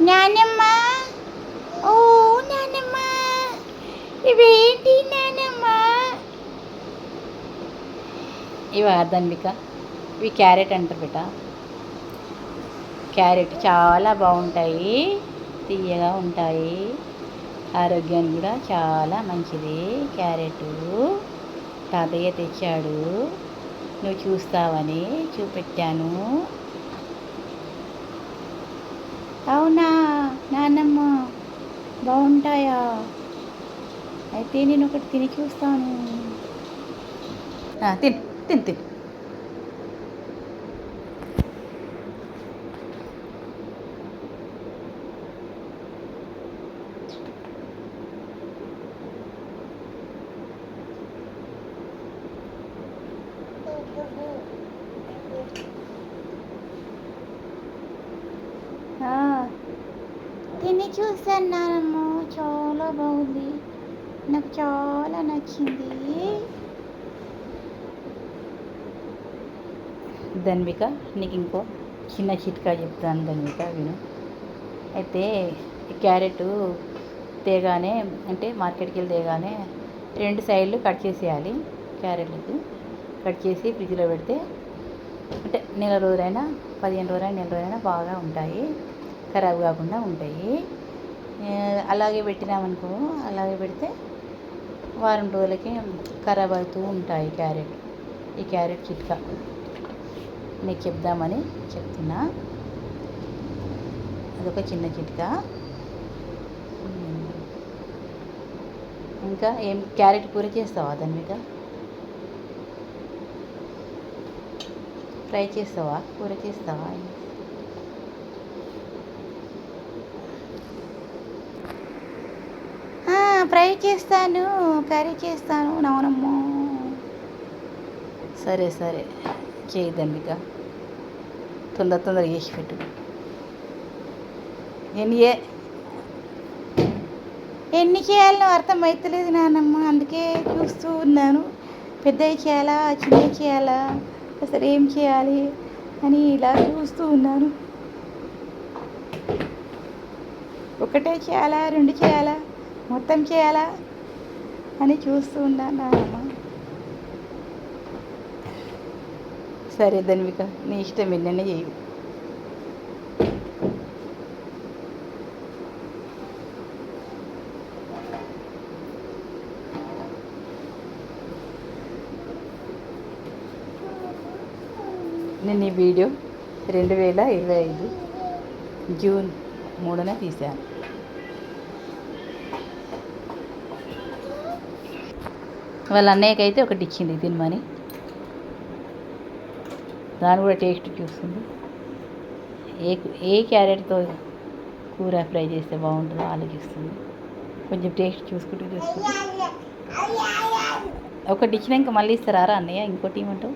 నానమ్మ. ఓ నానమ్మ. ఇవేంటి నానమ్మ? ఇవి అర్ధన్విక ఇవి క్యారెట్ అంటారు బిడ్డ. క్యారెట్ చాలా బాగుంటాయి తీయగా ఉంటాయి. ఆరోగ్యానికి కూడా చాలా మంచిది. క్యారెట్ తాతయ్య తెచ్చాడు. నువ్వు చూస్తావని చూపెట్టాను. అవునా? నాన్నమ్మ బాగుంటాయా? అయితే నేను ఒకటి తిని చూస్తాను. ఆ, తిన్ తిన్ తిన్. తిని చూసాను నానమ్మ చాలా బాగుంది. నాకు చాలా నచ్చింది. ధన్విక నీకు ఇంకో చిన్న చిట్కా చెప్తాను ధన్విక విను. అయితే క్యారెట్ తేగానే అంటే మార్కెట్కి వెళ్ళి తేగానే రెండు సైడ్లు కట్ చేసేయాలి క్యారెట్లకి. కట్ చేసి ఫ్రిడ్జ్లో పెడితే అంటే నెల రోజులైనా పదిహేను రోజులైనా నెల రోజులైనా బాగా ఉంటాయి. ఖరాబ్ కాకుండా ఉంటాయి. అలాగే పెట్టినామనుకో అలాగే పెడితే వారం రోజులకి ఖరాబ్ అవుతూ ఉంటాయి క్యారెట్. ఈ క్యారెట్ చిట్కా. మీకు చెప్దామని చెప్తున్నా. అదొక చిన్న చిట్కా. ఇంకా ఏం క్యారెట్ కూర చేస్తావా దాని మీద ఫ్రై చేస్తావా? కూర చేస్తావా? ఫ్రై చేస్తాను కర్రీ చేస్తాను నవనమ్మో. సరే సరే. చేయి ధన్విక తొందర తొందర చేసి పెట్టు. ఎన్ని ఏ- ఎన్ని చేయాలో అర్థం అవుతలేదు నాన్నమ్మ అందుకే చూస్తూ ఉన్నాను. పెద్దవి చేయాలా చిన్నవి చేయాలా అసలు ఏం చేయాలి అని ఇలా చూస్తూ ఉన్నాను. ఒకటే చేయాలా రెండు చేయాలా మొత్తం చేయాలా? అని చూస్తూ ఉన్నాను నాన్నమ్మ సరే ధన్విక నీ ఇష్టం వెళ్ళనే చేయు నేను ఈ వీడియో రెండు వేల ఇరవై ఐదు జూన్ మూడున తీశాను. వాళ్ళ అన్నయ్యకి అయితే ఒకటి ఇచ్చింది తినమని దాని కూడా టేస్ట్ చూస్తుంది. ఏ ఏ క్యారెట్తో కూర ఫ్రై చేస్తే బాగుంటుందో ఆలోచిస్తుంది. కొంచెం టేస్ట్ చూసుకుంటూ చూసుకుంటూ. ఒకటి ఇచ్చినాక మళ్ళీ ఇస్తారా రా అన్నయ్య? ఇంకోటి ఏమంటావు